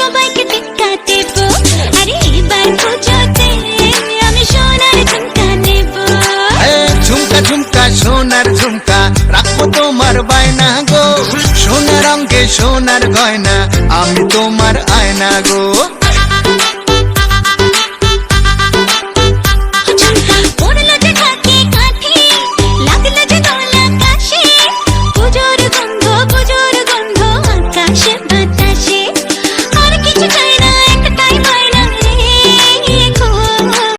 সবাইকে টেক্কা দেব। আরে এবার পুজোতে আমি সোনার ঝুমকা নেব। ঝুমকা ঝুমকা, সোনার ঝুমকা, রাখব তোমার বায়না গো। সোনার অঙ্গে সোনার গয়না, আমি তোমার আয়না গো।